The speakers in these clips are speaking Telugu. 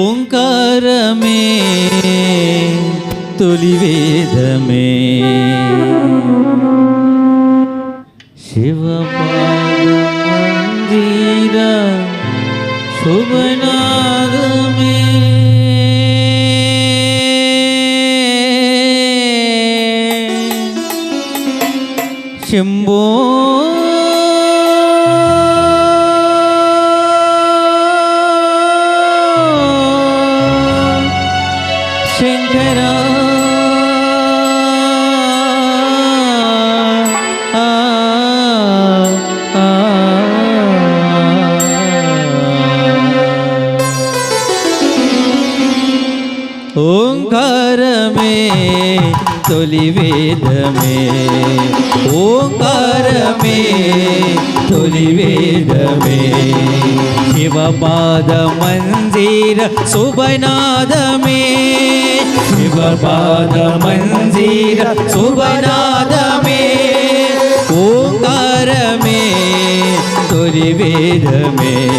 ഓങ്കാരമേ തൊലിവേദമേ. Shiva Pada Mandira Subhanadami Shimbo Shankara ஓங்காரமே தொலிவேதமே. ஓங்காரமே தொலிவேதமே. Sivapatha மந்திர சுபநாதமே. சிவபாத மந்திர சுபநாதமே. ஓங்காரமே தொலிவேதமே.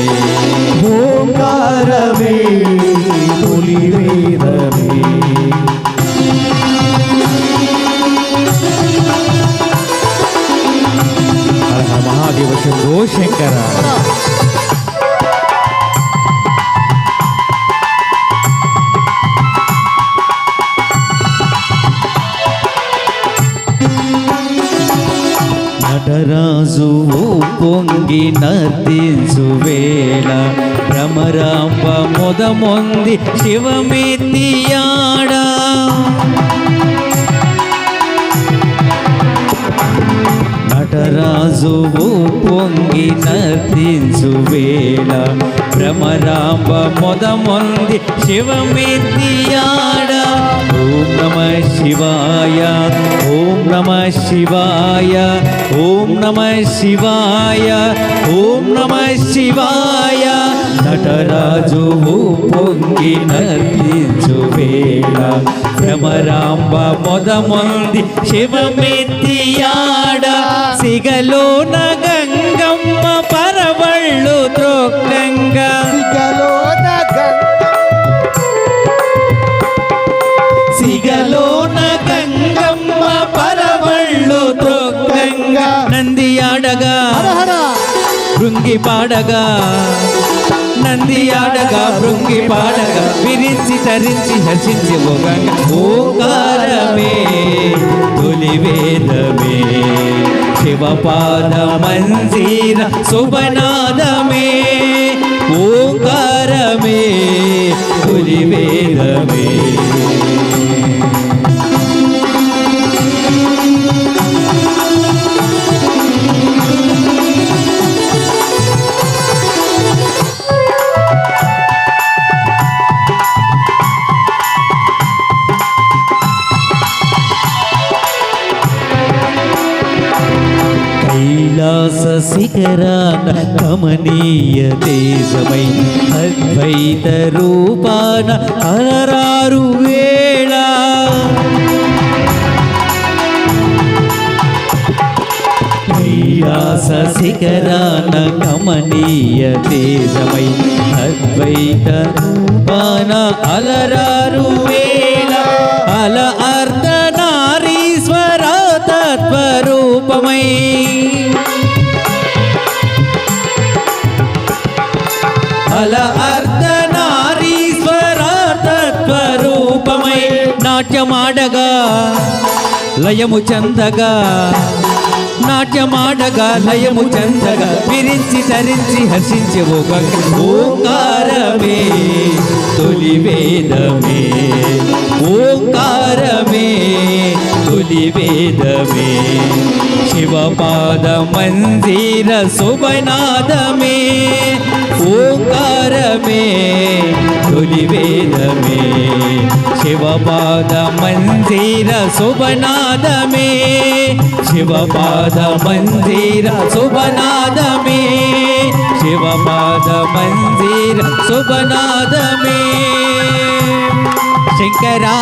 ஓங்காரமே தொலிவேதமே. నటరాజు పొంగి నర్తించు వేళ. భ్రమరాంబ మొదమొంది శివమెత్తియాడా. నటరాజు పొంగి నర్తించు వేళ. భ్రమరాంబ మొదమొంది శివమెత్తియాడా. ఓం నమ శివాయ ఓం నమ శివాయ ఓం నమ శివాయ ఓం నమ శివాయ. నటరాజు పొంగి నర్తించు వేళ భ్రమరాంబ మొదమంది శివమెత్తియాడ సిగలోన గంగమ్మ పరవళ్ళు త్రొక్కంగా భృంగి పాడగా. నంది ఆడగా భృంగి పాడగా. విరించి తరించి హర్షించి ఓగంగా ఓంకారమే తొలి వేదమే. శివపాద మంజీర శుభనాదమే. ఓంకారమే తొలి వేదమే. శిఖరాన కమనీయ దేశమై అద్వైత రూపాన అనరారు వేళ. కైలాస శిఖరాన కమనీయ దేశమై అద్వైత రూపాన అలరారు వేళ. నాట్యమాడగా లయము చందగా నాట్యమాడగా లయము చందగా విరించి ధరించి హర్షించి ఒక ఓంకారమే తొలి వేదమే ఓంకారమే తొలి తొలి వేదమే శివపాద మందిర శుభనాదమే ఓంకారమే తొలి వేదమే శివపాద మందిర శుభనాదమే. శివపాద మందిర శుభనాదమే. శివపాద మందిర శుభనాదమే. శంకరా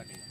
লাগিয়ে